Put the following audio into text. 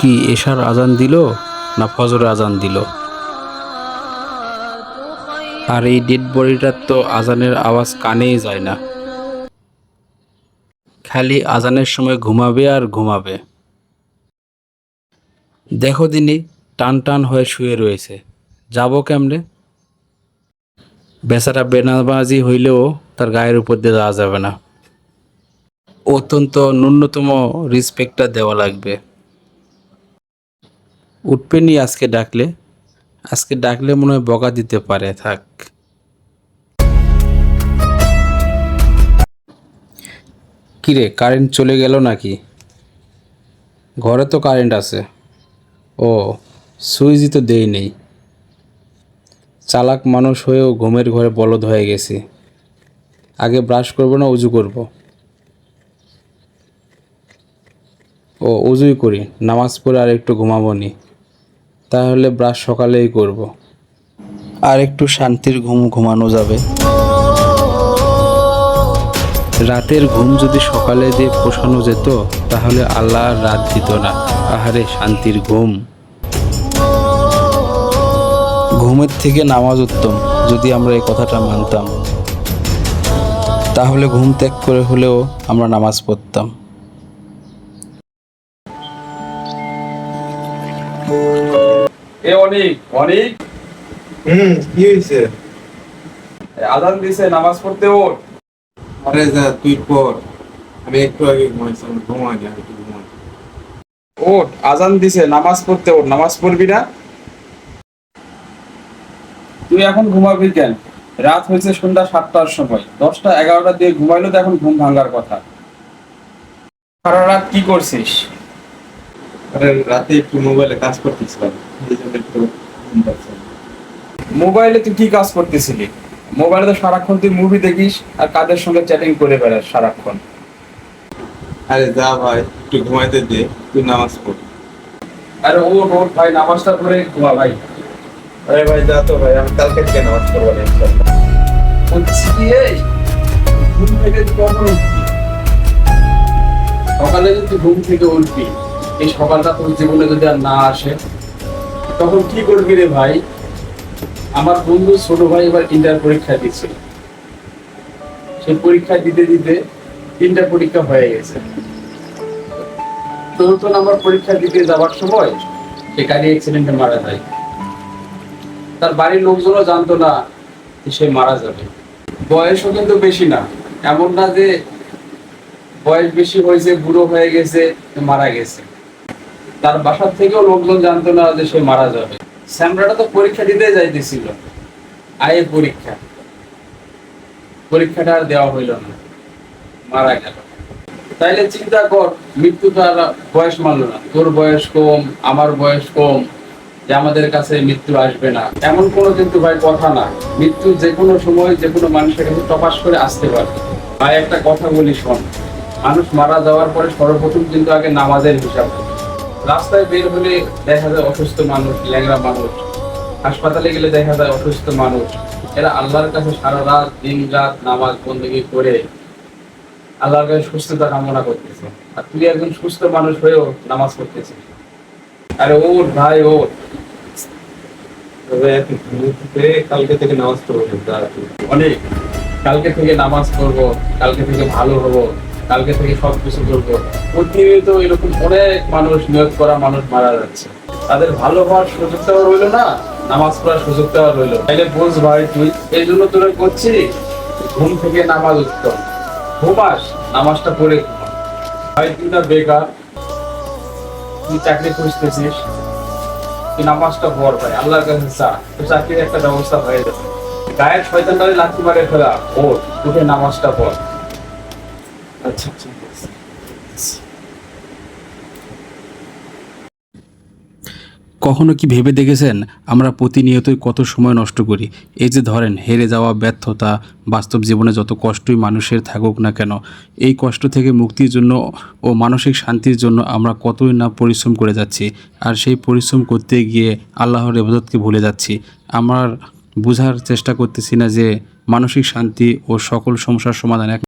কি এশার আজান দিল না ফজর আজান দিল? আর এই ডেড বডিটার তো আজানের আওয়াজ কানেই যায় না। খালি আজানের সময় ঘুমাবে আর ঘুমাবে। দেখো দিনি, টান টান হয়ে শুয়ে রয়েছে। যাব কেমনে? বেচারা বেনাবাজি হইলেও তার গায়ের উপর দিয়ে যাওয়া যাবে না। অত্যন্ত ন্যূনতম রিসপেক্টটা দেওয়া লাগবে। উঠবেনি আজকে ডাকলে আজকে ডাকলে মনে হয় বকা দিতে পারে, থাক। কিরে কারেন্ট চলে গেল নাকি? ঘরে তো কারেন্ট আছে। ও, সুইচই তো দেই নেই। চালাক মানুষ হয়েও ঘুমের ঘরে বলদ হয়ে গেছি। আগে ব্রাশ করব না, উজু করব? ও উজুই করি, নামাজ পড়ে আর একটু ঘুমাবো নি। তাহলে ব্রাশ সকালেই করব। আর একটু শান্তির ঘুম ঘুমানো যাবে। রাতের ঘুম যদি সকালে দিয়ে পোষানো যেত, তাহলে আল্লাহ রাত দিত না। আহারে শান্তির ঘুম। ঘুমের থেকে নামাজ উত্তম, যদি আমরা এই কথাটা মানতাম। তাহলে ঘুম ত্যাগ করে হলেও আমরা নামাজ পড়তাম। এ অনেক অনেক? হুম কি আজান দিছে নামাজ পড়তে ওঠ। আরে যা তুই পর আমি একটু আগে ঘুমাইছিলাম একটু ঘুমাই ওঠ আজান দিছে নামাজ পড়তে ওঠ। নামাজ পড়বি না? তুই এখন ঘুমাবি কেন? রাত হয়েছে সন্ধ্যা সাতটার সময়। দশটা এগারোটা দিয়ে ঘুমাইলো তো এখন ঘুম ভাঙার কথা। সারা রাত কি করছিস? আরে রাতে একটু মোবাইলে কাজ করতেছিলাম। এই জন্য একটু মোবাইলে তুই কি কাজ করতেছিলি? মোবাইলে তো সারাক্ষণ তুই মুভি দেখিস আর কাদের সঙ্গে চ্যাটিং করে বেড়াস সারাক্ষণ। আরে যা ভাই একটু ঘুমাইতে দে তুই নামাজ পড়। আরে ওঠ ওঠ ভাই নামাজটা পড়ে ঘুমা ভাই। আরে ভাই যা তো ভাই আমি কালকে থেকে নামাজ পড়ব না ইনশাআল্লাহ। বলছি কি এই ঘুম থেকে কখন উঠবি? সকালে যদি ঘুম থেকে উঠবি এই সকালটা তোর জীবনে যদি আর না আসে, তখন কি করবি রে ভাই? আমার বন্ধু ছোট ভাই এবার ইন্টার পরীক্ষা দিচ্ছিল সেই পরীক্ষা দিতে দিতে তিনটা পরীক্ষা হয়ে গেছে। চতুর্থ নাম্বার পরীক্ষা দিতে যাওয়ার সময় সে গাড়ি অ্যাক্সিডেন্টে মারা যায়। তার বাড়ির লোকজনও জানতো না সে মারা যাবে। বয়সও কিন্তু বেশি না। এমন না যে বয়স বেশি হয়েছে, বুড়ো হয়ে গেছে, মারা গেছে। তার বাসার থেকেও লোকজন জানতো না যে সে মারা যাবে। স্যামরাটা তো পরীক্ষা দিতে যাইতেছিল। আয়ের পরীক্ষা। পরীক্ষাটা আর দেওয়া হইল না। মারা গেল। তাইলে চিন্তা কর, মৃত্যু তো আর বয়স মানলো না। তোর বয়স কম, আমার বয়স কম, যে আমাদের কাছে মৃত্যু আসবে না। এমন কোনো কিন্তু ভাই কথা না। মৃত্যু যে কোনো সময় যে কোনো মানুষের কাছে টপাস করে আসতে পারে ভাই, একটা কথা বলি শোন। মানুষ মারা যাওয়ার পরে সর্বপ্রথম কিন্তু আগে নামাজের হিসাব। রাস্তায় বের হলে দেখা যায় অসুস্থ মানুষ ল্যাংরা মানুষ। হাসপাতালে গেলে দেখা যায় অসুস্থ মানুষ। এরা আল্লাহর কাছে সারা রাত দিন রাত নামাজ বন্দী করে আল্লাহর কাছে সুস্থতা কামনা করতেছে। আর তুই একজন সুস্থ মানুষ হয়েও নামাজ পড়তেছিস। আরে ওর ভাই ওর কালকে থেকে নামাজ পড়ব অনেক। কালকে থেকে নামাজ পড়ব কালকে থেকে ভালো হব। কালকে থেকে সব কিছু করব প্রতিনিয়ত এরকম অনেক মানুষ নিয়োগ করা মানুষ মারা যাচ্ছে। তাদের ভালো হওয়ার সুযোগটাও রইল না, নামাজ পড়ার সুযোগটাও রইল। তাইলে বোঝ ভাই, তুই এই জন্য তোরা করছিস ঘুম থেকে নামাজ উত্তম ঘুমাস নামাজটা পড়ে ভাই, তুই না বেকার, তুই চাকরি খুঁজতেছিস, তুই নামাজটা পড় ভাই, আল্লাহর কাছে চা। তো চাকরির একটা ব্যবস্থা হয়ে যাবে। গায়ের শয়তানটারে লাথি মারে ফেলা ওর উঠে নামাজটা পড়। আচ্ছা আচ্ছা কখনো কি ভেবে দেখেছেন আমরা প্রতিনিয়তই কত সময় নষ্ট করি? এই যে ধরেন, হেরে যাওয়া, ব্যর্থতা, বাস্তব জীবনে যত কষ্টই মানুষের থাকুক না কেন, এই কষ্ট থেকে মুক্তির জন্য ও মানসিক শান্তির জন্য আমরা কতই না পরিশ্রম করে যাচ্ছি। আর সেই পরিশ্রম করতে গিয়ে আল্লাহর ইবাদতকে ভুলে যাচ্ছি। আমার বোঝার চেষ্টা করতেছি না যে মানসিক শান্তি ও সকল সমস্যার সমাধান